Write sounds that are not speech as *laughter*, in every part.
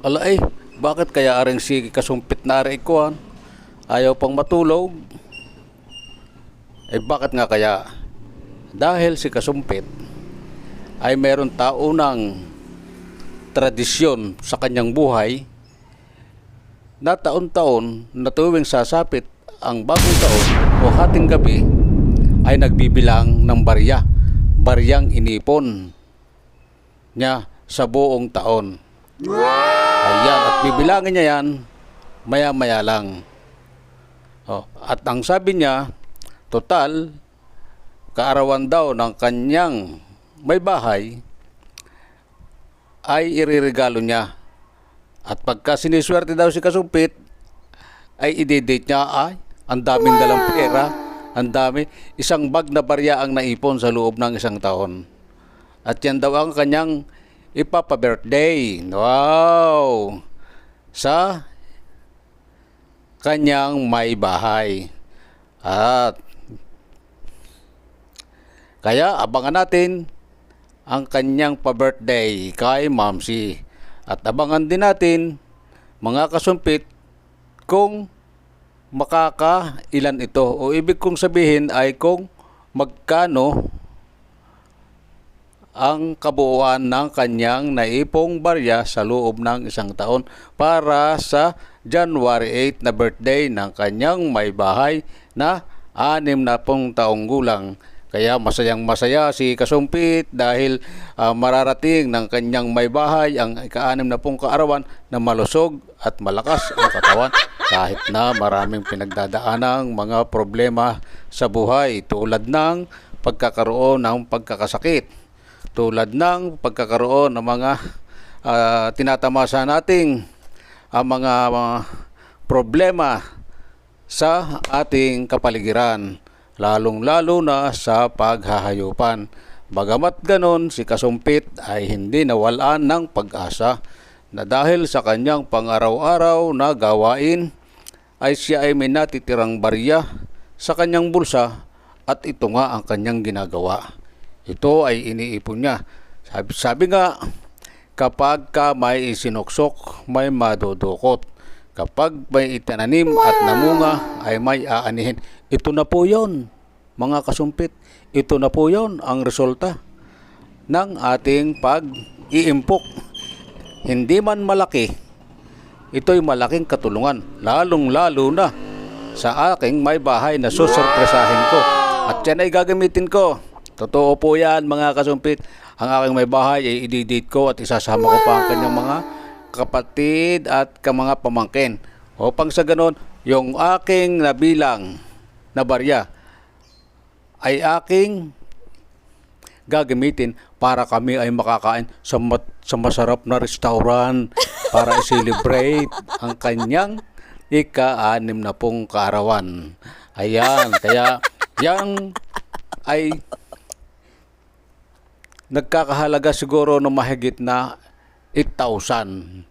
Ala eh, bakit kaya aring si kasumpit na ari kuhan? Ayaw pang matulog. Eh bakit nga kaya? Dahil si kasumpit ay meron tao ng tradisyon sa kanyang buhay na taon-taon na tuwing sasapit ang bagong taon o hating gabi ay nagbibilang ng barya, baryang inipon niya sa buong taon. Ayan, at bibilangin niya yan maya-maya lang. Oh, at ang sabi niya, total, kaarawan daw ng kanyang may bahay ay iririgalo niya. At pagka siniswerte daw si Kasumpit, ay ididate niya, ay, ang daming dalang pera, ang dami, isang bag na barya ang naipon sa loob ng isang taon. At yan daw ang kanyang ipapa-birthday. Wow! Sa kanyang may bahay. At kaya abangan natin ang kanyang pa-birthday kay Mamsi. At abangan din natin mga kasumpit kung makakailan ito o ibig kong sabihin ay kung magkano ang kabuuan ng kanyang naipong barya sa loob ng isang taon para sa January 8 na birthday ng kanyang may bahay na anim na pong taong gulang. Kaya masayang masaya si Kasumpit dahil ah, mararating ng kanyang may bahay ang ika-anim na pong kaarawan na malusog at malakas ang katawan kahit na maraming pinagdadaanang mga problema sa buhay tulad ng pagkakaroon ng pagkakasakit tulad ng pagkakaroon ng mga ah, tinatamasa nating ang mga, mga problema sa ating kapaligiran, lalong-lalo na sa paghahayupan. Bagamat ganon, si Kasumpit ay hindi nawalaan ng pag-asa na dahil sa kanyang pang-araw-araw na gawain ay siya ay may natitirang barya sa kanyang bulsa at ito nga ang kanyang ginagawa. Ito ay iniipon niya. Sabi, sabi nga, kapag ka may isinuksok, may madudukot. Kapag may itananim at namunga, ay may aanihin. Ito na po yon mga kasumpit. Ito na po yon ang resulta ng ating pag-iimpok. Hindi man malaki, ito'y malaking katulungan, lalong-lalo na sa aking may bahay na susurpresahin ko. At yan ay gagamitin ko. Totoo po yan mga kasumpit. Ang aking may bahay ay ididate ko at isasama ko pa ang kanyang mga kapatid at ka mga pamangkin. Upang sa ganon, yung aking nabilang na barya ay aking gagamitin para kami ay makakain sa, mat- sa masarap na restaurant para i-celebrate ang kanyang ika-anim na pong kaarawan. Ayan, kaya yang ay nagkakahalaga siguro ng mahigit na 8,000.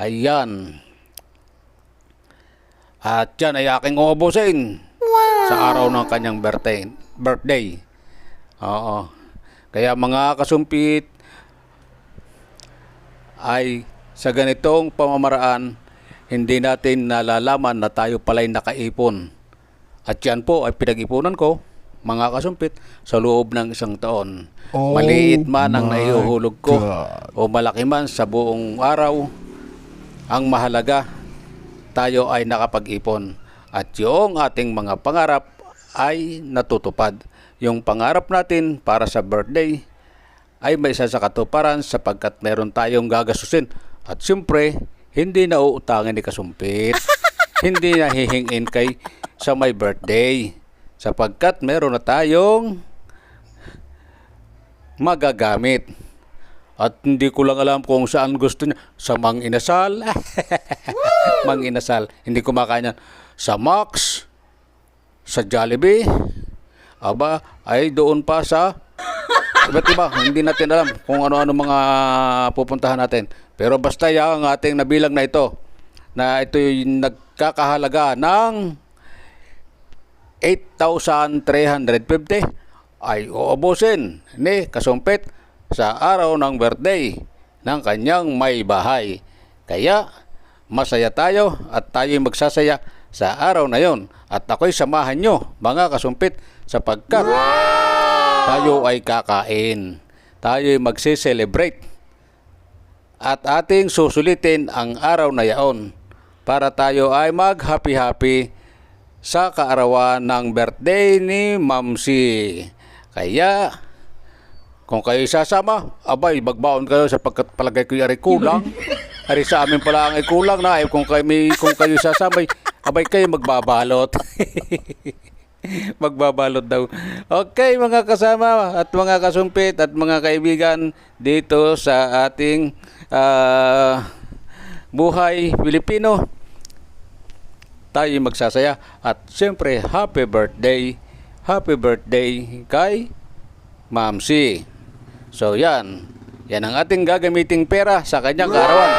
Ayan. At yan ay aking uubusin sa araw ng kanyang birthday. birthday. Oo. Kaya mga kasumpit ay sa ganitong pamamaraan hindi natin nalalaman na tayo pala'y nakaipon. At yan po ay pinag-ipunan ko mga kasumpit sa loob ng isang taon. Oh Maliit man ang my naihuhulog ko God. o malaki man sa buong araw, ang mahalaga tayo ay nakapag-ipon at yung ating mga pangarap ay natutupad. Yung pangarap natin para sa birthday ay may isa sa katuparan sapagkat meron tayong gagasusin. At siyempre, hindi na uutangin ni Kasumpit. *laughs* hindi na hihingin kay sa may birthday. Sapagkat meron na tayong magagamit. At hindi ko lang alam kung saan gusto niya. Sa Mang Inasal. *laughs* Mang Inasal. Hindi kumakain yan. Sa Max. Sa Jollibee. Aba, ay doon pa sa... Iba't iba. Hindi natin alam kung ano-ano mga pupuntahan natin. Pero basta yan ang ating nabilang na ito. Na ito yung nagkakahalaga ng 8,350 ay uubusin ni Kasumpit sa araw ng birthday ng kanyang may bahay. Kaya masaya tayo at tayo'y magsasaya sa araw na yon. At ako'y samahan nyo mga kasumpit sapagkat tayo ay kakain. Tayo'y magse-celebrate. At ating susulitin ang araw na yaon para tayo ay mag-happy-happy sa kaarawan ng birthday ni Mamsi. Kaya, kung kayo sasama, abay, magbaon kayo sapagkat palagay ko yari kulang. *laughs* Ari sa amin pala ang ikulang na. Eh, kung, kayo, may, kung kayo sasama, abay kayo magbabalot. *laughs* magbabalot daw. Okay mga kasama at mga kasumpit at mga kaibigan dito sa ating ah, buhay Pilipino tayo magsasaya at siyempre happy birthday happy birthday kay Ma'am C. So yan, yan ang ating gagamiting pera sa kanyang kaarawan.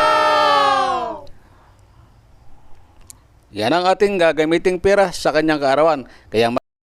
Yan ang ating gagamiting pera sa kanyang kaarawan. Kaya